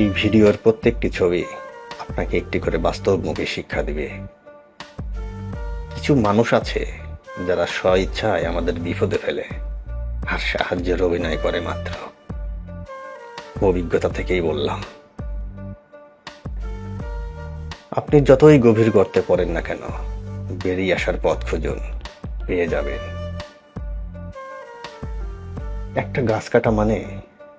এই ভিডিওর প্রত্যেকটি ছবি আপনাকে একটি করে বাস্তবমুখী শিক্ষা দিবে। কিছু মানুষ আছে যারা স্ব ইচ্ছায় আমাদের বিপদে ফেলে, আর সাহায্যের অভিনয় করে মাত্র। অভিজ্ঞতা থেকেই বললাম। আপনি যতই গভীর গর্তে পড়েন না কেন, বেরিয়ে আসার পথ খুঁজুন, পেয়ে যাবেন। একটা গাছ কাটা মানে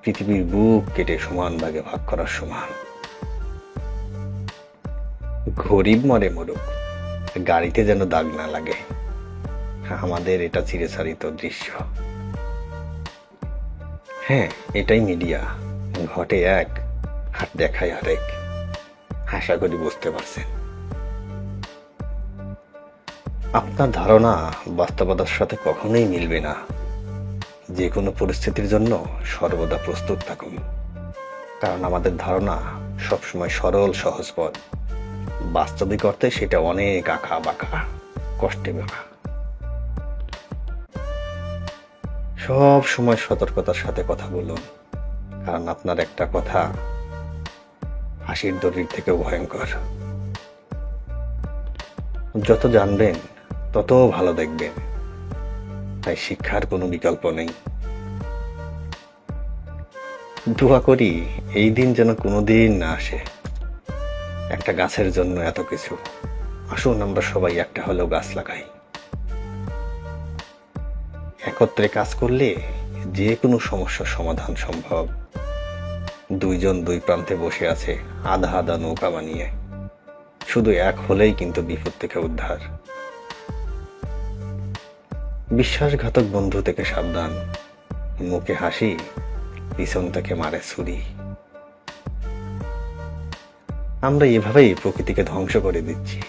পৃথিবীর বুক কেটে সমান ভাগে ভাগ করার সমান। গরিব মরে মরুক, গাড়িতে যেন দাগ না লাগে। আমাদের এটা চিরেচারিত দৃশ্য। হ্যাঁ এটাই মিডিয়া। ঘটে এক আর দেখায় আরেক। আশা করি বুঝতে পারছেন। আপনার ধারণা বাস্তবতার সাথে কখনোই মিলবে না। যে কোনো পরিস্থিতির জন্য সর্বদা প্রস্তুত থাকুন। কারণ আমাদের ধারণা সবসময় সরল, সহজ পথ। বাস্তবিক অর্থে সেটা অনেক আঁকা বাঁকা কষ্টে বাঁকা। সব সময় সতর্কতার সাথে কথা বলুন, কারণ আপনার একটা কথা হাসির দড়ির থেকেও ভয়ঙ্কর। যত জানবেন, তত ভালো দেখবেন। তাই শিক্ষার কোনো বিকল্প নেই। দোয়া করি এই দিন যেন কোনোদিন না আসে। একটা গাছের জন্য এত কিছু। আসুন আমরা সবাই একটা হলেও গাছ লাগাই। একত্রে কাজ করলে যে কোনো সমস্যার সমাধান সম্ভব। দুইজন দুই প্রান্তে বসে আছে আধা আধা নৌকা বানিয়ে। শুধু এক হলেই কিন্তু বিপদ থেকে উদ্ধার। বিশ্বাসঘাতক বন্ধু থেকে সাবধান। মুখে হাসি, পিছন থেকে মারে ছুরি। আমরা এভাবেই প্রকৃতিকে ধ্বংস করে দিচ্ছি।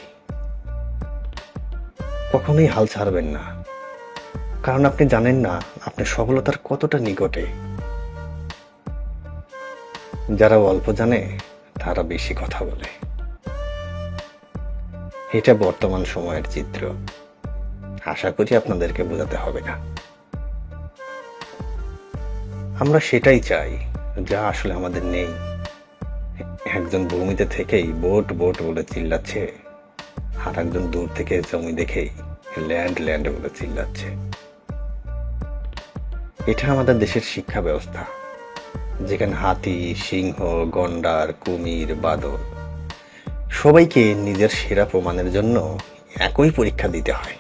কখনোই হাল ছাড়বেন না। কারণ আপনি জানেন না আপনি সফলতার কতটা নিকটে। যারা অল্প জানে, তারা বেশি কথা বলে। এটা বর্তমান সময়ের চিত্র। আশা করি আপনাদেরকে বোঝাতে হবে না। আমরা সেটাই চাই, যা আসলে আমাদের নেই। একজন ভূমিতে থেকেই বোট বোট বলে চিল্লাচ্ছে, আর একজন দূর থেকে জমি দেখেই ল্যান্ড ল্যান্ড বলে চিল্লাচ্ছে। এটা আমাদের দেশের শিক্ষা ব্যবস্থা, যেখানে হাতি, সিংহ, গন্ডার, কুমির বাদর সবাইকে নিজের সেরা প্রমাণের জন্য একই পরীক্ষা দিতে হয়।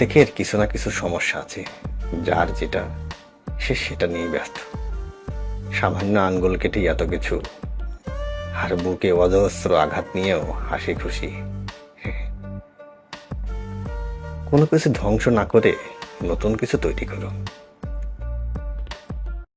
প্রত্যেকের কিছু না কিছু সমস্যা আছে, যার যেটা, সে সেটা নিয়ে ব্যস্ত। সামান্য আঙ্গুল কেটে এত কিছু। আর বুকে অজস্র আঘাত নিয়েও হাসি খুশি। কোনো কিছু ধ্বংস না করে নতুন কিছু তৈরি করুন